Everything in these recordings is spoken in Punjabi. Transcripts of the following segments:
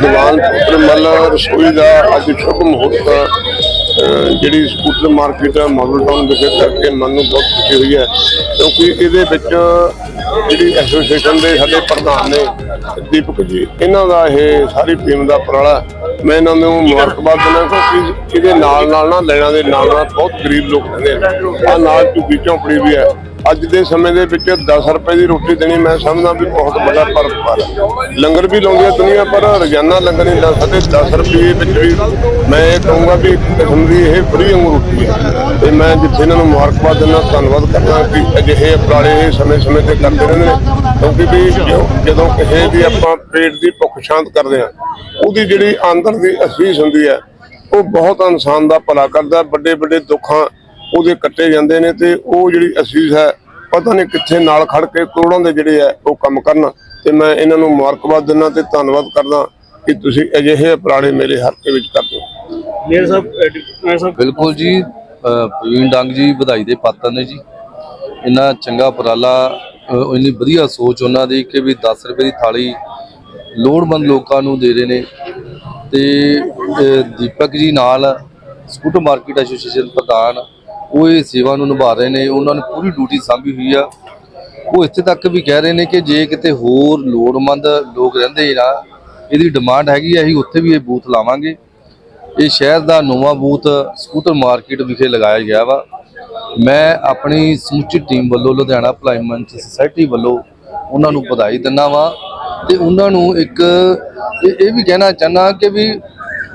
ਦੀਵਾਨ ਪੁੱਤਰ ਮੱਲ ਰਸੋਈ ਦਾ ਅੱਜ ਸ਼ੁਭ ਮੁਹੂਰਤ ਜਿਹੜੀ ਸਕੂਟਰ ਮਾਰਕੀਟ ਮਾਡਲ ਟਾਊਨ ਵਿਖੇ ਕਰਕੇ ਮਨ ਨੂੰ ਬਹੁਤ ਖੁਸ਼ੀ ਹੋਈ ਹੈ। ਕਿਉਂਕਿ ਇਹਦੇ ਵਿੱਚ ਜਿਹੜੀ ਐਸੋਸੀਏਸ਼ਨ ਦੇ ਸਾਡੇ ਪ੍ਰਧਾਨ ਨੇ ਦੀਪਕ ਜੀ, ਇਹਨਾਂ ਦਾ ਇਹ ਸਾਰੀ ਟੀਮ ਦਾ ਉਪਰਾਲਾ। ਮੈਂ ਇਹਨਾਂ ਨੂੰ ਮੁਬਾਰਕਬਾਦ ਦਿੰਦਾ ਕਿਉਂਕਿ ਇਹਦੇ ਨਾਲ ਨਾਲ ਨਾ ਲੈਣਾ ਦੇ ਨਾਲ ਨਾਲ ਬਹੁਤ ਗਰੀਬ ਲੋਕ ਰਹਿੰਦੇ ਆ ਨਾਲ ਝੁੱਗੀ ਝੌਂਪੜੀ ਵੀ ਹੈ। ਅੱਜ ਦੇ ਸਮੇਂ ਦੇ ਵਿੱਚ 10 ਰੁਪਏ ਦੀ ਰੋਟੀ ਦੇਣੀ ਮੈਂ ਸਮਝਦਾ ਵੀ ਬਹੁਤ ਵੱਡਾ ਪਰਪਾਰ ਹੈ ਲੰਗਰ ਵੀ ਲਾਉਂਦੀ ਹੈ ਦੁਨੀਆ, ਪਰ ਰੋਜ਼ਾਨਾ ਲੰਗਰ ਨਹੀਂ ਲਾ ਸਕਦੇ। 10 ਰੁਪਏ ਵਿੱਚ ਵੀ ਮੈਂ ਇਹ ਕਹੂੰਗਾ ਵੀ ਇੱਕ ਕਿਸਮ ਦੀ ਇਹ ਫਰੀ ਵਾਂਗੂ ਰੋਟੀ ਹੈ। ਤੇ ਮੈਂ ਜਿੱਥੇ ਇਹਨਾਂ ਨੂੰ ਮੁਬਾਰਕਬਾਦ ਦਿੰਦਾ, ਧੰਨਵਾਦ ਕਰਦਾ ਕਿ ਅਜਿਹੇ ਉਪਰਾਲੇ ਇਹ ਸਮੇਂ-ਸਮੇਂ ਤੇ ਕਰਦੇ ਰਹਿੰਦੇ ਨੇ। ਕਿਉਂਕਿ ਵੀ ਜਦੋਂ ਕਿਸੇ ਦੀ ਆਪਾਂ ਪੇਟ ਦੀ ਭੁੱਖ ਸ਼ਾਂਤ ਕਰਦੇ ਆ ਉਹਦੀ ਜਿਹੜੀ ਅੰਦਰ ਦੀ ਅਸੀਸ ਹੁੰਦੀ ਹੈ, ਉਹ ਬਹੁਤ ਇਨਸਾਨ ਦਾ ਭਲਾ ਕਰਦਾ। ਵੱਡੇ ਵੱਡੇ ਦੁੱਖਾਂ ਉਹਦੇ ਕੱਟੇ ਜਾਂਦੇ ਨੇ ਤੇ ਉਹ ਜਿਹੜੀ ਅਸੀਸ ਹੈ ਪਤਾ ਨਹੀਂ ਕਿੱਥੇ ਨਾਲ ਖੜ ਕੇ ਕਰੋੜਾਂ ਦੇ ਜਿਹੜੇ ਆ ਉਹ ਕੰਮ ਕਰਨ। ਤੇ ਮੈਂ ਇਹਨਾਂ ਨੂੰ ਮੁਬਾਰਕਬਾਦ ਦਿੰਦਾ ਤੇ ਧੰਨਵਾਦ ਕਰਦਾ ਕਿ ਤੁਸੀਂ ਅਜਿਹੇ ਉਪਰਾਲੇ ਮੇਰੇ ਹਲਕੇ ਵਿੱਚ ਕਰਦੇ ਹੋ। ਮੇਰ ਸਾਹਿਬ ਬਿਲਕੁਲ ਜੀ ਪ੍ਰਵੀਨ ਡੰਗ ਜੀ ਵਧਾਈ ਦੇ ਪਾਤਰ ਨੇ ਜੀ। ਇੰਨਾ ਚੰਗਾ ਉਪਰਾਲਾ ਇੰਨੀ ਵਧੀਆ ਸੋਚ ਉਹਨਾਂ ਦੀ ਕਿ ਵੀ 10 ਰੁਪਏ ਦੀ ਥਾਲੀ ਲੋੜਵੰਦ ਲੋਕਾਂ ਨੂੰ ਦੇ ਰਹੇ ਨੇ। ਤੇ ਦੀਪਕ ਜੀ ਨਾਲ ਸਕੂਟਰ ਮਾਰਕੀਟ ਐਸੋਸੀਏਸ਼ਨ ਪ੍ਰਧਾਨ ਉਹ ਇਹ ਸੇਵਾ ਨੂੰ ਨਿਭਾ ਰਹੇ ਨੇ, ਉਹਨਾਂ ਨੇ ਪੂਰੀ ਡਿਊਟੀ ਸਾਂਭੀ ਹੋਈ ਆ। ਉਹ ਇੱਥੇ ਤੱਕ ਵੀ ਕਹਿ ਰਹੇ ਨੇ ਕਿ ਜੇ ਕਿਤੇ ਹੋਰ ਲੋੜਮੰਦ ਲੋਕ ਰਹਿੰਦੇ ਨਾ, ਇਹਦੀ ਡਿਮਾਂਡ ਹੈਗੀ ਆ, ਅਸੀਂ ਉੱਥੇ ਵੀ ਇਹ ਬੂਥ ਲਾਵਾਂਗੇ। ਇਹ ਸ਼ਹਿਰ ਦਾ ਨਵਾਂ ਬੂਥ ਸਕੂਟਰ ਮਾਰਕੀਟ ਵਿਖੇ ਲਗਾਇਆ ਗਿਆ ਵਾ। ਮੈਂ ਆਪਣੀ ਸਮੁੱਚੀ ਟੀਮ ਵੱਲੋਂ, ਲੁਧਿਆਣਾ ਭਲਾਈ ਸੁਸਾਇਟੀ ਵੱਲੋਂ ਉਹਨਾਂ ਨੂੰ ਵਧਾਈ ਦਿੰਦਾ ਵਾਂ ਤੇ ਉਹਨਾਂ ਨੂੰ ਇੱਕ ਇਹ ਵੀ ਕਹਿਣਾ ਚਾਹਨਾ ਕਿ ਵੀ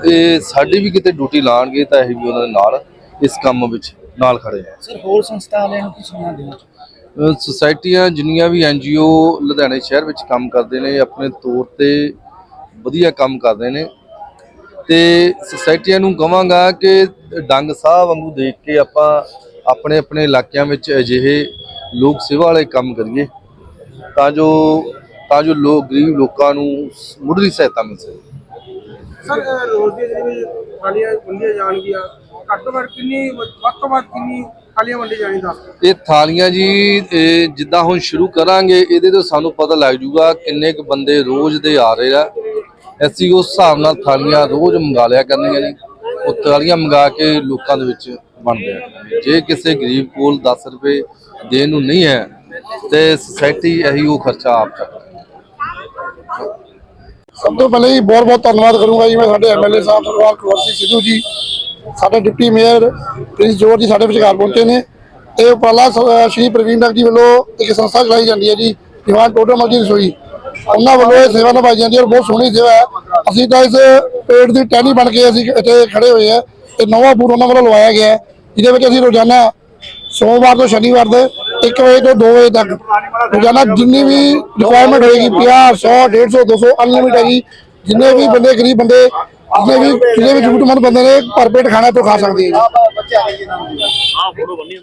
ਇਹ ਸਾਡੀ ਵੀ ਕਿਤੇ ਡਿਊਟੀ ਲਾਣਗੇ ਤਾਂ ਅਸੀਂ ਵੀ ਉਹਨਾਂ ਦੇ ਨਾਲ ਇਸ ਕੰਮ ਵਿੱਚ ਨਾਲ ਖੜੇ ਹਾਂ ਸਰ ਹੋਰ ਸੰਸਥਾ ਵਾਲਿਆਂ ਨੂੰ ਕੀ ਸੁਣਾ ਸੁਸਾਇਟੀਆਂ ਜਿੰਨੀਆਂ ਵੀ ਐਨਜੀਓ ਲੁਧਿਆਣੇ ਸ਼ਹਿਰ ਵਿੱਚ ਕੰਮ ਕਰਦੇ ਨੇ ਆਪਣੇ ਤੌਰ ਤੇ ਵਧੀਆ ਕੰਮ ਕਰਦੇ ਨੇ। ਤੇ ਸੁਸਾਇਟੀਆਂ ਨੂੰ ਕਵਾਂਗਾ ਕਿ ਡੰਗ ਸਾਹਿਬ ਵਾਂਗੂ ਦੇਖ ਕੇ ਆਪਾਂ ਆਪਣੇ ਆਪਣੇ ਇਲਾਕਿਆਂ ਵਿੱਚ ਅਜਿਹੇ ਲੋਕ ਸੇਵਾ ਵਾਲੇ ਕੰਮ ਕਰੀਏ ਤਾਂ ਜੋ ਤਾਂ ਜੋ ਲੋਕ ਗਰੀਬ ਲੋਕਾਂ ਨੂੰ ਮੁੱਢਲੀ ਸਹਾਇਤਾ ਮਿਲ ਸਕੇ। ਸਰ ਰੋਜ਼ ਦੀ ਜਿਹੜੀ ਥਾਲੀਆਂ ਵੰਡੀਆਂ ਜਾਣਗੀਆਂ ਘੱਟ ਤੋਂ ਘੱਟ ਕਿੰਨੀ ਵੱਧ ਤੋਂ ਵੱਧ ਕਿੰਨੀ ਥਾਲੀਆਂ ਵੰਡੀ ਜਾਣੀ ਦੱਸ ਦਿਓ। ਇਹ ਥਾਲੀਆਂ ਜੀ ਇਹ ਜਿੱਦਾਂ ਹੁਣ ਸ਼ੁਰੂ ਕਰਾਂਗੇ ਇਹਦੇ ਤੋਂ ਸਾਨੂੰ ਪਤਾ ਲੱਗ ਜੂਗਾ ਕਿੰਨੇ ਕੁ ਬੰਦੇ ਰੋਜ਼ ਦੇ ਆ ਰਹੇ ਆ। ਅਸੀਂ ਉਸ ਹਿਸਾਬ ਨਾਲ ਥਾਲੀਆਂ ਰੋਜ਼ ਮੰਗਾ ਲਿਆ ਕਰਨੀਆਂ ਨੇ ਉਹ ਥਾਲੀਆਂ ਮੰਗਾ ਕੇ ਲੋਕਾਂ ਦੇ ਵਿੱਚ ਵੰਡਦੇ ਆ। ਜੇ ਕਿਸੇ ਗਰੀਬ ਕੋਲ 10 ਰੁਪਏ ਦੇਣ ਨੂੰ ਨਹੀਂ ਹੈ ਤੇ ਸੁਸਾਇਟੀ ਇਹੀ ਉਹ ਖਰਚਾ ਆਪ ਚੱਕਦੀ ਸਭ ਤੋਂ ਪਹਿਲੇ ਹੀ ਬਹੁਤ ਬਹੁਤ ਧੰਨਵਾਦ ਕਰੂੰਗਾ ਜੀ ਮੈਂ ਸਾਡੇ ਐਮਐਲਏ ਸਾਹਿਬ ਸਰਦਾਰ ਕੁਲਵੰਤ ਸਿੰਘ ਸਿੱਧੂ ਜੀ। ਸਾਡੇ ਡਿਪਟੀ ਮੇਅਰ ਪ੍ਰਿੰਸ ਜੋਰ ਜੀ ਸਾਡੇ ਵਿਚਕਾਰ ਪਹੁੰਚੇ ਨੇ ਇਹ ਉਪਰਾਲਾ ਸ਼੍ਰੀ ਪ੍ਰਵੀਨ ਡਾਕ ਜੀ ਵੱਲੋਂ ਇੱਕ ਸੰਸਥਾ ਚਲਾਈ ਜਾਂਦੀ ਹੈ ਜੀ, ਦੀਵਾਨ ਟੋਟਲ ਮਲਜੀ ਰਸੋਈ। ਉਹਨਾਂ ਵੱਲੋਂ ਇਹ ਸੇਵਾ ਨਿਭਾਈ ਜਾਂਦੀ ਹੈ ਔਰ ਬਹੁਤ ਸੋਹਣੀ ਸੇਵਾ ਹੈ। ਅਸੀਂ ਤਾਂ ਇਸ ਪੇੜ ਦੀ ਟਹਿਣੀ ਬਣ ਕੇ ਅਸੀਂ ਇੱਥੇ ਖੜੇ ਹੋਏ ਆ ਇਹ ਨਵਾਂ ਬੂਰ ਉਹਨਾਂ ਵੱਲੋਂ ਲਵਾਇਆ ਗਿਆ ਹੈ, ਜਿਹਦੇ ਵਿੱਚ ਅਸੀਂ ਰੋਜ਼ਾਨਾ ਸੋਮਵਾਰ ਤੋਂ ਸ਼ਨੀਵਾਰ ਦੇ 1 ਵਜੇ ਤੋਂ 2 ਵਜੇ ਤੱਕ ਰੋਜ਼ਾਨਾ ਜਿੰਨੀ ਵੀ ਰਿਕੁਆਇਰਮੈਂਟ ਹੋਏਗੀ 50 100 150 200 ਅਨਲਿਮਿਟ ਹੈਗੀ ਜਿੰਨੇ ਵੀ ਬੰਦੇ, ਗਰੀਬ ਬੰਦੇ ਜਿੰਨੇ ਵੀ ਜਿੰਨੇ ਵੀ ਜ਼ਰੂਰਤਮੰਦ ਬੰਦੇ ਨੇ ਭਰ ਪੇਟ ਖਾਣਾ ਤੋਂ ਖਾ ਸਕਦੇ ਹੈ ਜੀ। ਆਹ ਫੋਟੋ ਬੰਨੀ